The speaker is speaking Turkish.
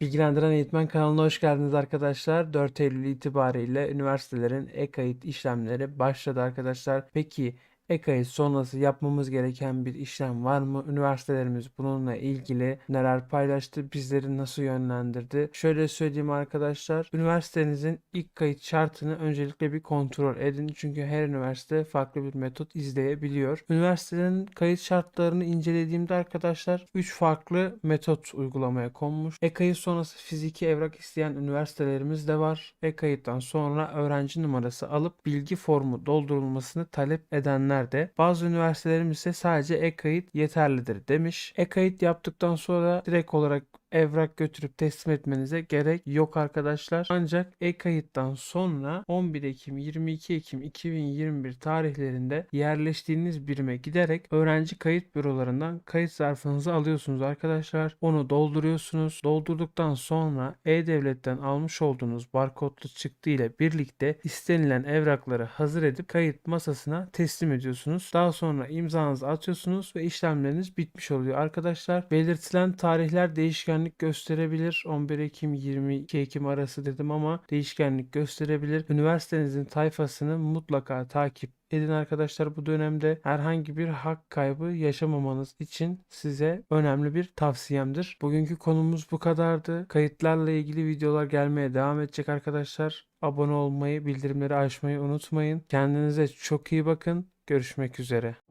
Bilgilendiren Eğitmen kanalına hoş geldiniz arkadaşlar. 4 Eylül itibariyle üniversitelerin e-kayıt işlemleri başladı arkadaşlar. Peki e-kayıt sonrası yapmamız gereken bir işlem var mı? Üniversitelerimiz bununla ilgili neler paylaştı? Bizleri nasıl yönlendirdi? Şöyle söyleyeyim arkadaşlar. Üniversitenizin ilk kayıt şartını öncelikle bir kontrol edin. Çünkü her üniversite farklı bir metot izleyebiliyor. Üniversitenin kayıt şartlarını incelediğimde arkadaşlar 3 farklı metot uygulamaya konmuş. E-kayıt sonrası fiziki evrak isteyen üniversitelerimiz de var. E-kayıttan sonra öğrenci numarası alıp bilgi formu doldurulmasını talep edenler de. Bazı üniversitelerimiz ise sadece e-kayıt yeterlidir demiş. E-kayıt yaptıktan sonra direkt olarak evrak götürüp teslim etmenize gerek yok arkadaşlar. Ancak e-kayıttan sonra 11 Ekim 22 Ekim 2021 tarihlerinde yerleştiğiniz birime giderek öğrenci kayıt bürolarından kayıt zarfınızı alıyorsunuz arkadaşlar. Onu dolduruyorsunuz. Doldurduktan sonra e-devletten almış olduğunuz barkodlu çıktı ile birlikte istenilen evrakları hazır edip kayıt masasına teslim ediyorsunuz. Daha sonra imzanızı atıyorsunuz ve işlemleriniz bitmiş oluyor arkadaşlar. Belirtilen tarihler değişkenlik gösterebilir. 11 Ekim 22 Ekim arası dedim ama değişkenlik gösterebilir. Üniversitenizin tayfasını mutlaka takip edin arkadaşlar bu dönemde herhangi bir hak kaybı yaşamamanız için size önemli bir tavsiyemdir. Bugünkü konumuz bu kadardı. Kayıtlarla ilgili videolar gelmeye devam edecek arkadaşlar. Abone olmayı, bildirimleri açmayı unutmayın. Kendinize çok iyi bakın. Görüşmek üzere.